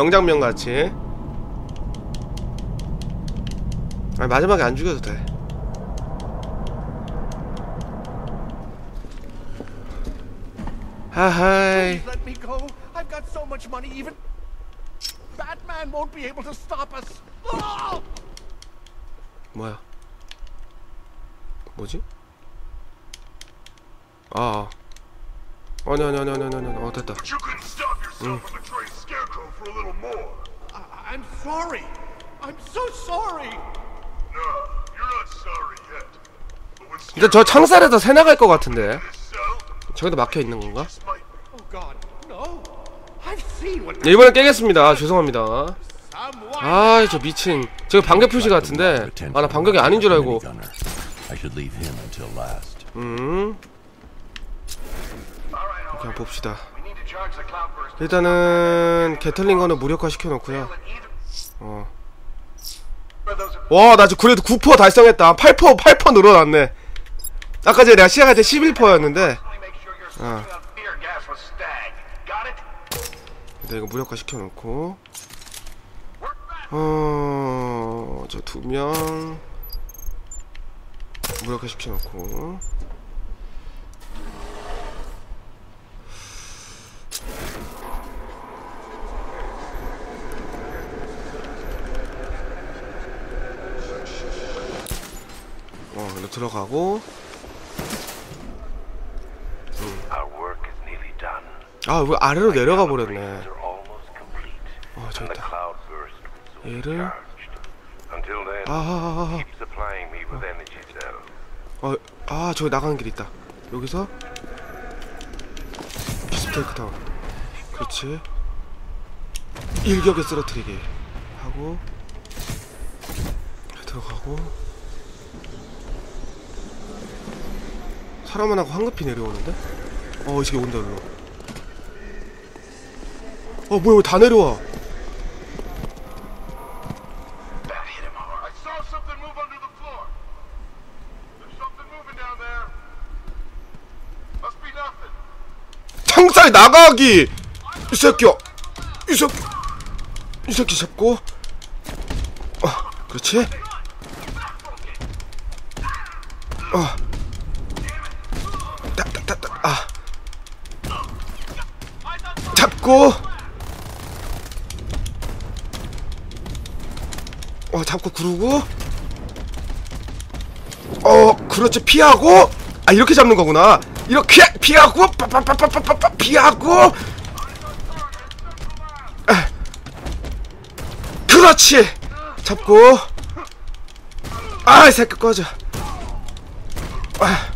명장면 같이. 아니, 마지막에 안 죽여도 돼. 하하이. Oh! 뭐야? 뭐지? 아. 아. 아니 아니 아니 아니 아니 아니. 어 됐다. But Scarecrow for a little more. I- I'm sorry. I'm so sorry. No, you're not sorry yet. But when 근데 저 창살에서 새 나갈 것 같은데. 저기도 막혀 있는 건가? Oh 네, 이번엔 깨겠습니다. 죄송합니다. 아, 저 미친. 저거 반격 표시 같은데. 아, 나 반격이 아닌 줄 알고. 음. 그냥. 봅시다. 일단은 개털린 거는 무력화 시켜 놓고요. Either 어. of those 와, 나 지금 그래도 9% 달성했다. 8% 8% 늘어났네. 아까 전에 내가 시작할 때 11%였는데. only make sure you're switching out fear gas with Stag. Got it? 일단 이거 무력화 시켜 놓고. Work fast. 어, 저 두 명. 무력화 시켜 놓고. 어, 들어가고. 아, 왜 아래로 내려가 버렸네. Operations are almost complete. 어, 저기 And the 있다. cloudburst will soon be 얘를. 아, 아, 아. 아, 어, 아, 저기 나가는 길 있다. 여기서 피스테이크 다운. 그렇지. 일격에 쓰러뜨리기 하고 들어가고 사람 하나가 황급히 내려오는데? 어, 이 새끼 온다, 일로. 어, 뭐야, 왜 다 내려와? 창살 나가기! 이 새끼야! 이 새끼! 이 새끼 잡고 어, 그렇지? 어. 잡고 어, 잡고 구르고 어, 그렇지. 피하고 아, 이렇게 잡는 거구나. 이렇게 피하고 빠빠빠빠빠빠 피하고 아. 그렇지. 잡고 아, 이 새끼 꺼져. 아.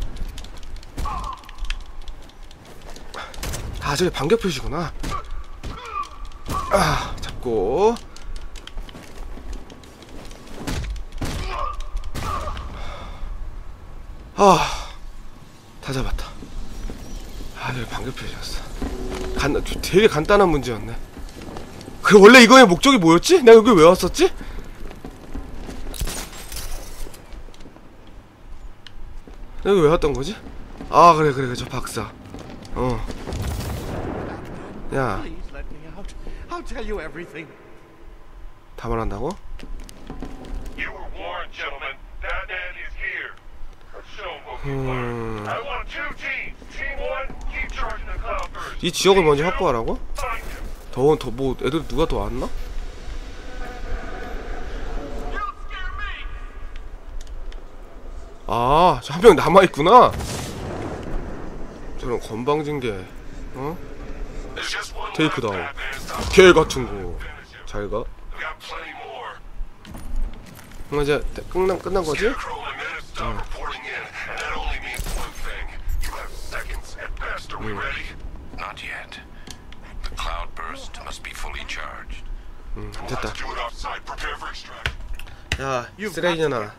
아, 저게 반격 표시구나. 아, 잡고 아, 다 잡았다. 아, 이거 반격 표시였어. 간, 되게 간단한 문제였네. 그 원래 이거의 목적이 뭐였지? 내가 여기 왜 왔었지? 여기 왜 왔던 거지? 아 그래 그래 그래 저 박사 어 야, I'll tell you everything. 다 말한다고? You were warned, gentlemen. Batman is here. Let's show him what we learned. I want two teams. Team one, keep charging the cloudburst. 이 지역을 먼저 확보하라고? 더운 더뭐 애들 누가 더 왔나? 아, 저한명 남아 있구나. 저런 건방진 게, 어? Stop 개 같은 거. finish him. 잘 가. We got plenty more. 그럼 이제 끝난 끝난 거지? Be fully charged. 됐다. 야, 쓰레기잖아.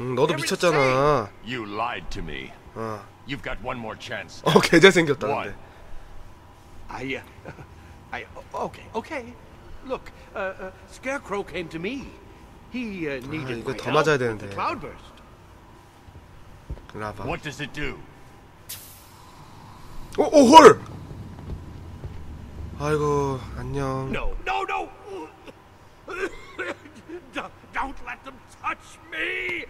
응, 너도 미쳤잖아. 어. 어, 개 잘생겼다는데. I, uh, I, okay, okay. Look, uh, uh, Scarecrow came to me. He uh, needed 이거 my 더 help 맞아야 with the 되는데. cloudburst. 이리 와봐. What does it do? 오, 오, 헐! 아이고 안녕 No, no, no! Don't- Don't let them touch me!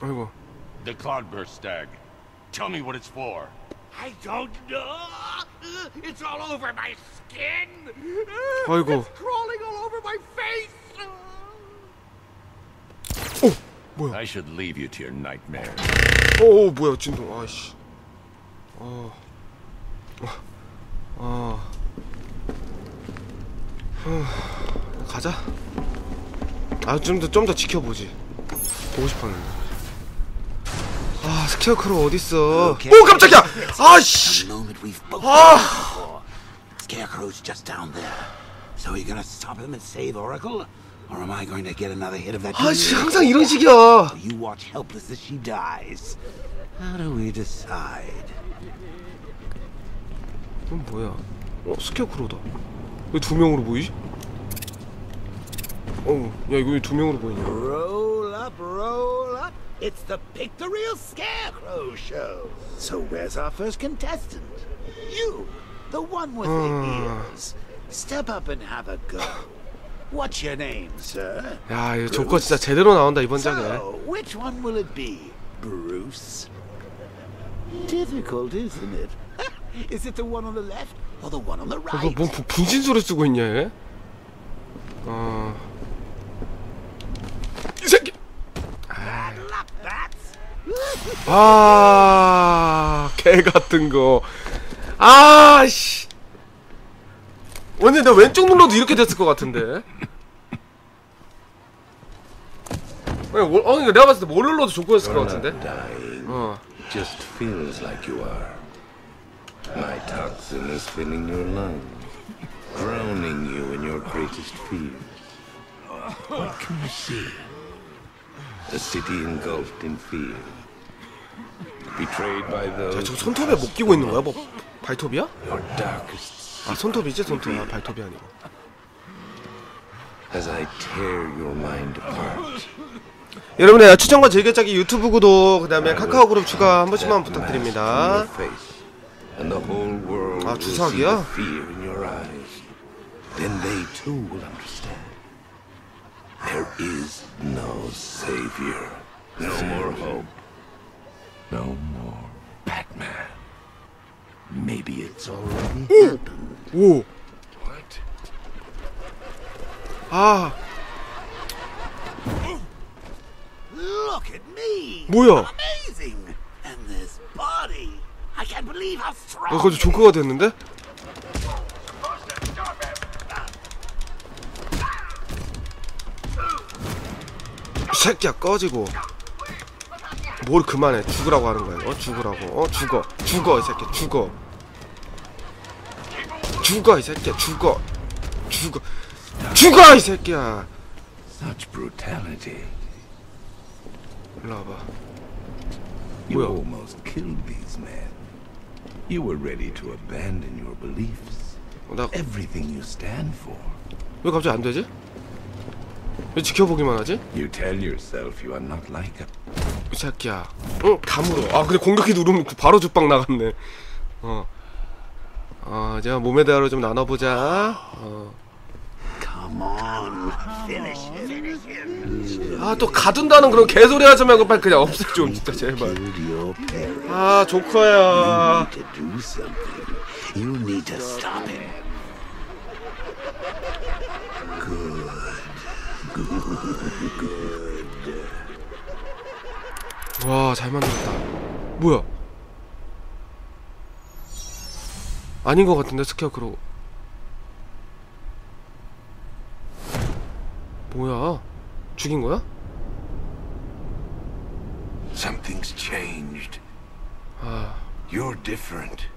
아이고 The cloudburst stag. Tell me what it's for. I don't know. It's all over my skin. 아이고. It's crawling all over my face. I should leave you to your nightmares. 오, 오 뭐야 진동 아이씨 어. 어. 어. 가자 아 좀 더 좀 더 지켜보지 보고 싶었는데 아 스퀘어크로 어딨어 오 깜짝이야 아씨 Ah. before. Scarecrow's just down there. So are you gonna stop him and save Oracle? Or am I going to get another hit of that? 아 씨 항상 이런 식이야 You watch helpless as she dies. How do we decide? 이건 뭐야 어 스퀘어크로다 왜 두 명으로 보이지? 어 야 이거 왜 두 명으로 보이냐 Roll up, roll up. It's the Pictorial Scarecrow Show. So where's our first contestant? You, the one with the ears. Step up and have a go. What's your name, sir? 야 이거 조커 진짜 제대로 나온다 이번 작에 So, which one will it be? Bruce? Difficult, isn't it? Is it the one on the left or the one on the 이거 right? 뭔 분- 분신 소리 쓰고 있냐 얘? 어... 아, 개 같은 거. 아, 씨. 원래 내 왼쪽 눌러도 이렇게 됐을 것 같은데. 어, 내가 봤을 때 뭘 눌러도 좋고였을 것 같은데. 어. Just feels like you are. My toxin is filling your lungs, drowning you in your greatest fears. What can you see? A city engulfed in fear. Betrayed by 야, those 저거 손톱에 못 끼고 있는 거야? 뭐 발톱이야? 아, 손톱이지, 손톱. 아, 발톱이 아니고. as I tear your mind apart. 여러분의 추천과 즐겨찾기 유튜브 구독, 그다음에 카카오 그룹 추가 한 번씩만 부탁드립니다. Your face, and the whole world 아, will see 주사기야? the fear in your eyes. Then they too will understand. There is no savior, no more hope, no more Batman. Maybe it's already happened. 오, What? 아, Look at me. 뭐야? Amazing. And this body. I can't believe how strong. 어, 그거 조커가 됐는데? 이 새끼야 꺼지고 뭘 그만해 죽으라고 하는 거야 어 죽으라고 어 죽어 죽어 이 새끼 죽어 죽어 이 새끼야 죽어 죽어 죽어 이 새끼야. 일로 와봐 men. You were ready to abandon your beliefs, 어, 나왜 everything you stand for. 갑자기 안 되지? 왜 지켜보기만 하지? You tell yourself you are not like a 이 새끼야. 응, 감으로. 아, 근데 공격기 누르면 바로 죽방 나갔네. 어. 아, 제가 몸에 대하로 좀 나눠보자. 어. Come on. Finish it. Finish it. 아, 또 가둔다는 그런 개소리 하지 말고 빨리 그냥 없애 좀, 진짜, 제발. 아, 조커야. 와, 잘 만들었다. 뭐야? 아닌 것 같은데, 스퀘어 크로. 뭐야? 죽인 거야? Something's changed. You're different.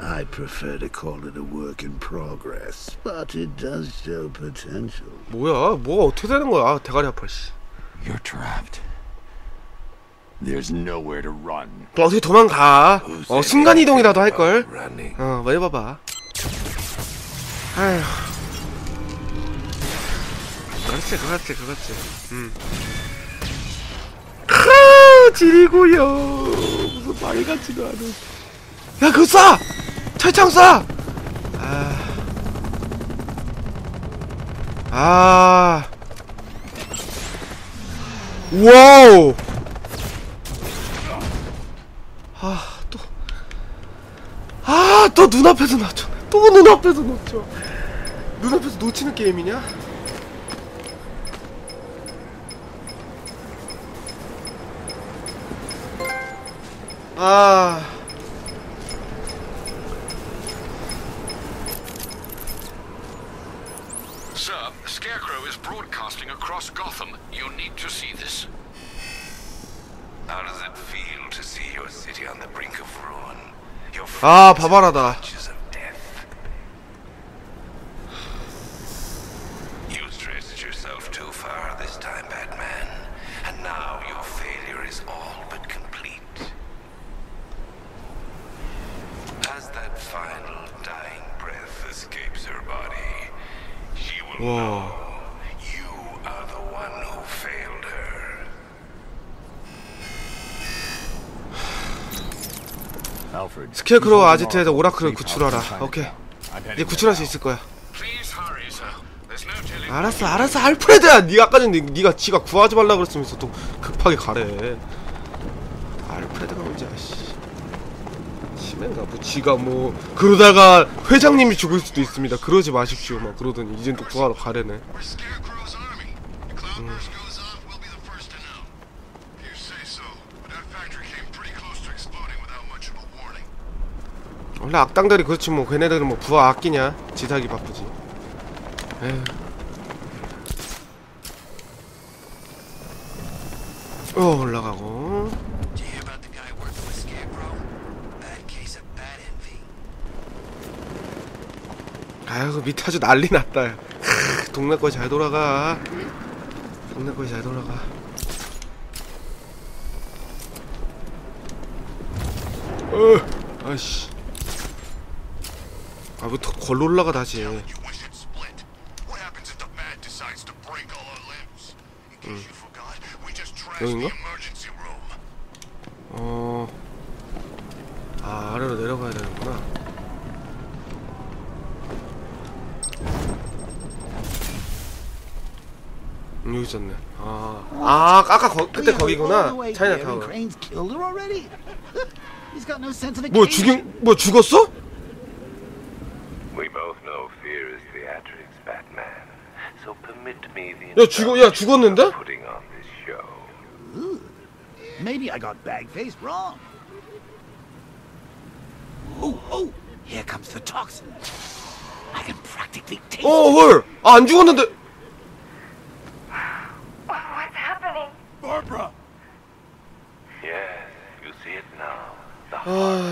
I prefer to call it a work in progress, but it does show potential. 뭐야? 뭐가 어떻게 되는 거야? 아, 대가리 아파, 씨. You're trapped. There's nowhere to run. 뭐 어떻게 도망가? 어, 순간 이동이라도 할걸? Running. 어, 뭐 해봐봐. 아휴. 그렇지, 그렇지, 그렇지. 음. 크, 지리고요. 무슨 말 같지도 않은. 야, 그거 쏴! 철창 쏴! 아. 아. 와우! 아, 또. 아, 또 눈앞에서 놓쳐. 또 눈앞에서 놓쳐. 눈앞에서 놓치는 게임이냐? 아. does it feel to see your city on the brink of ruin? Your 아, friends 바바라다. clutches of death. You stretched yourself too far this time, Batman. And now your failure is all but complete. As that final dying breath escapes her body, she will 와. Hold 아지트에서 오라클을 구출하라. 오케이. 이제 구출할 수. 있을 거야. 알았어, 알았어, 알프레드야. 네가 아까 전에 네가 지가 구하지 말라 그랬으면서 또 급하게 가래. 알프레드가 문제야. 씨. 심해가 뭐 지가 뭐 그러다가 회장님이 죽을 수도 있습니다. 그러지 마십시오. 막 그러더니 이젠 또 구하러 가래네. We're Scarecrow's army. The cloudburst goes off, we'll be the first to know. If you say so, but that factory came pretty close to exploding without much of a warning. 원래 악당들이 그렇지 뭐 걔네들은 뭐 부하 아끼냐? 지사기 바쁘지. 에휴. 어 올라가고. 아유 밑에 아주 난리 났다. 크, 동네 거이 잘 돌아가. 동네 거이 잘 돌아가. 어, 아이씨. 아부터 걸로 올라가 다시. The 여긴가? 어. 아 아래로 내려가야 되는구나. 음, 여기 있었네. 아, 아 아까 거, 그때 거기구나. way 차이나 there and 타워. Crane's killed her already. He's got no sense of 뭐. 죽인 뭐 죽었어? 야 죽어 야 죽었는데? putting on this show. Maybe I got bag-faced wrong. Oh, oh! Here comes the toxin. I can practically taste 어 it. 헐. 아, 안 죽었는데. What's happening? Barbara! Yes, you see it now. The heart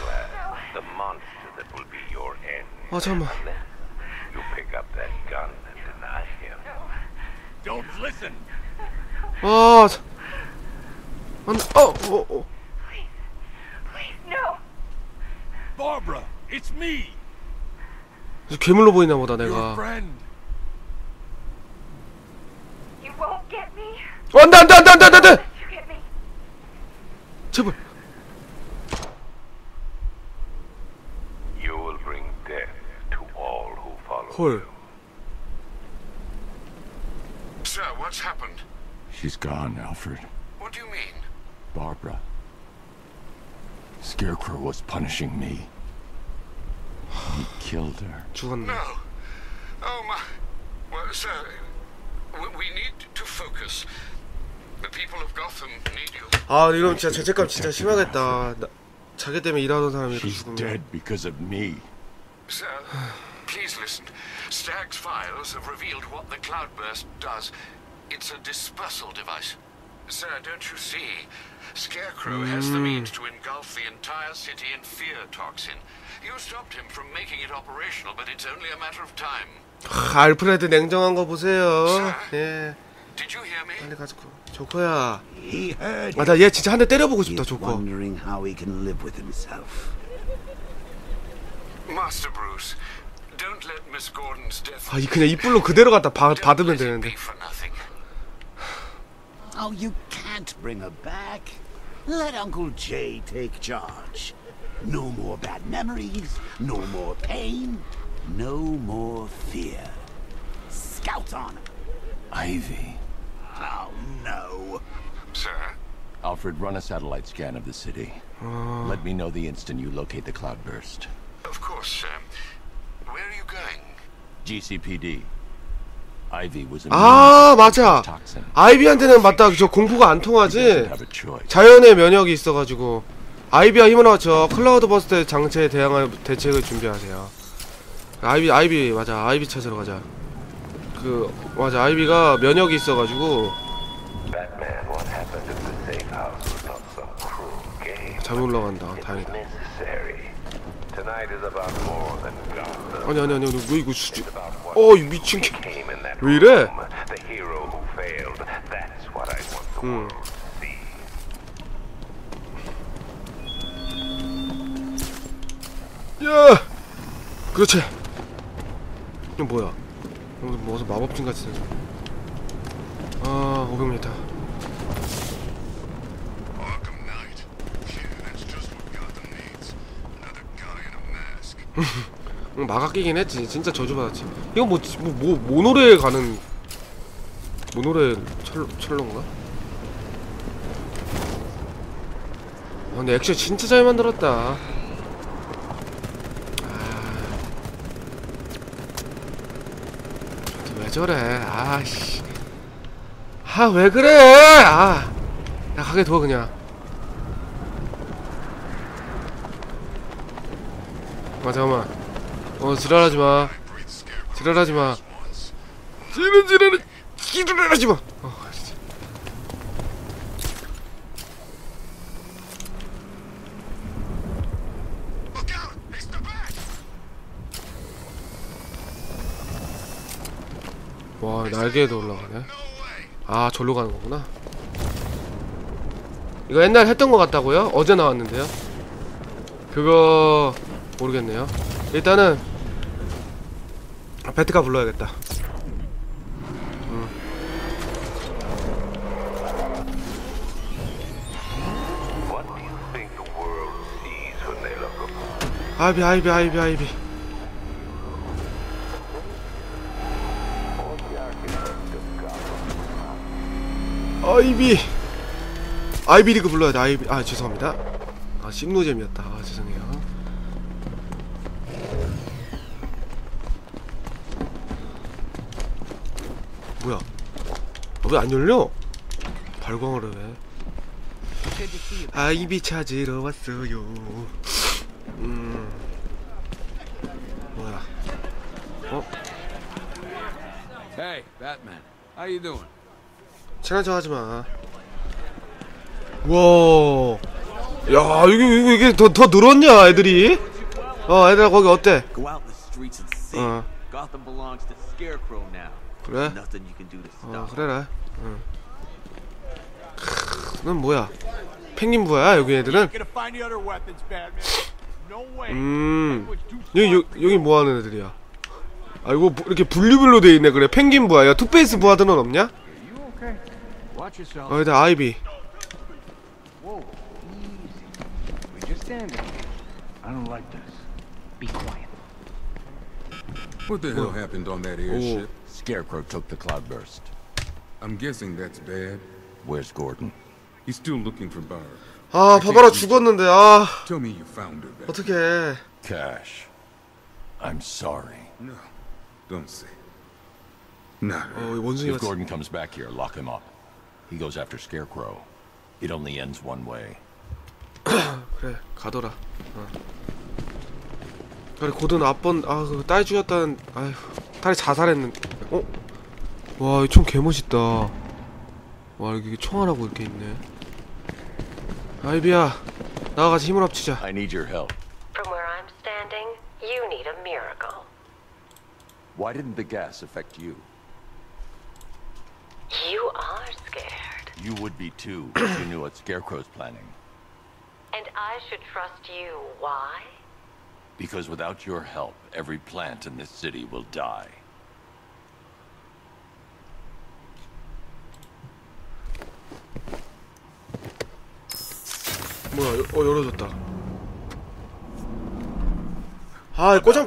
glass, the monster that will be your end. 아 잠깐만. Unless you pick up that gun and deny him. Don't listen! 아. 자- 안, 어, 어, 어. Please, please, no. Barbara! It's me! 괴물로 보이나 보다 Your 내가. friend! You won't get me. 어, 안돼 안돼 안돼 안돼 안돼. You get me. 제발. You will bring death to all who follow. 헐. what's happened? She's gone, Alfred. What do you mean? Barbara. Scarecrow was punishing me. He killed her. 죽었네. No. Oh my. Well, sir, we, we need to focus. The people of Gotham need you. 아 이러면 진짜 죄책감 진짜 심하겠다. 나, 자기 때문에 일하던 사람이 이렇게 She's 죽으면. dead because of me. Sir, please listen. Stagg's files have revealed what the cloudburst does. It's a dispersal device. Sir, don't you see? Scarecrow has the means to engulf the entire city in fear toxin. You stopped him from making it operational, but it's only a matter of time. 하, 알프레드 냉정한 거 보세요. 예. Did you hear me? 빨리 가지고. 조커야. He heard 아나 얘 진짜 한 대 때려보고 He's 싶다 조커. wondering how he can live with himself. Master Bruce, don't let Miss Gordon's death 아 이 그냥 이불로 그대로 갖다 바, don't 받으면 let it 되는데. Be for nothing. Oh, you can't bring her back. Let Uncle Jay take charge. No more bad memories, no more pain, no more fear. Scout on 'em. Ivy. Oh no. Sir, Alfred, run a satellite scan of the city. Uh. Let me know the instant you locate the cloudburst. of course, sir. Where are you going? GCPD. 아 맞아. 아이비한테는 맞다 저 공부가 안 통하지. 자연의 면역이 있어가지고 아이비와 힘을 합쳐 클라우드 버스트 장치에 대항할 대책을 준비하세요 아이비 아이비 맞아 아이비 찾으러 가자 그 맞아 아이비가 면역이 있어가지고. 잘 올라간다 다행이다. 아니 아니 아니 아니, 왜 이거 수지 어이 미친 개 왜 이래? see. 야 그렇지 이거 뭐야 이거 무슨 마법진 같이 생겼 아 500m Arkham Knight. 마가 끼긴 했지. 진짜 저주받았지. 이거 뭐, 뭐, 뭐 모노레일 가는 모노레일 철, 철로인가? 아 근데 액션 진짜 잘 만들었다. 아. 왜 저래? 아씨. 아 왜 그래? 아 야 가게 둬 그냥. 아 잠깐만 어 지랄하지 마. 지랄하지 마. 지랄 지랄 지랄하지 마. 어, 진짜. 와 날개에도 올라가네. 아 절로 가는 거구나. 이거 옛날 했던 것 같다고요? 어제 나왔는데요. 그거 모르겠네요. 일단은 아, 베트가 불러야겠다. 아이비 아이비 아이비 아이비. 아이비. 아이비 리그 불러야 돼. 아이비. 아 죄송합니다. 아 씹노잼이었다. 아 죄송해요 왜 안 열려 발광을 해 아이비 찾으러 왔어요 음 뭐야 어 Hey, Batman. How you doing? 친한 척 하지 마. 와, 야 이게 이게, 이게 더더 늘었냐 애들이? 어, 애들 거기 어때? Uh. Gotham belongs to Scarecrow now. 그래? 어. 그래라. 응. 크, 넌 뭐야? 펭귄 부하야 여기 애들은? 음, 여기 여, 여기 뭐 하는 애들이야? 아이고 부- 이렇게 분류별로 돼 있네 그래. 펭귄 부하야. 투페이스 부하들은 없냐? You okay? Watch yourself. 어, 일단 아이비. Whoa, easy. We're just standing. I don't like this. Be quiet. What the hell happened on that airship? Scarecrow took the cloudburst. I'm guessing that's bad. Where's Gordon? He's still looking for Barb. 아, 바바라 죽었는데 아, Tell me you found her, Batman. 어떡해. Cash. I'm sorry. No, don't say. Not 어, her. 원숭이 If 같이. Gordon comes back here, lock him up. He goes after Scarecrow. It only ends one way. 그래 가더라 어. 그래 고든 앞번 아그 딸 죽였다는 아휴 딸이 자살했는데 어? 와 이 총 개멋있다 와 여기 총 하나고 이렇게 있네 아이비야 나와 같이 힘을 합치자 I need your help. From where I'm standing, you need a miracle. Why didn't the gas affect you? You are scared. You would be too if you knew what Scarecrow's planning. And I should trust you. Why? Because without your help, every plant in this city will die. 뭐야, 어, 열어졌다. 아, 꼬장,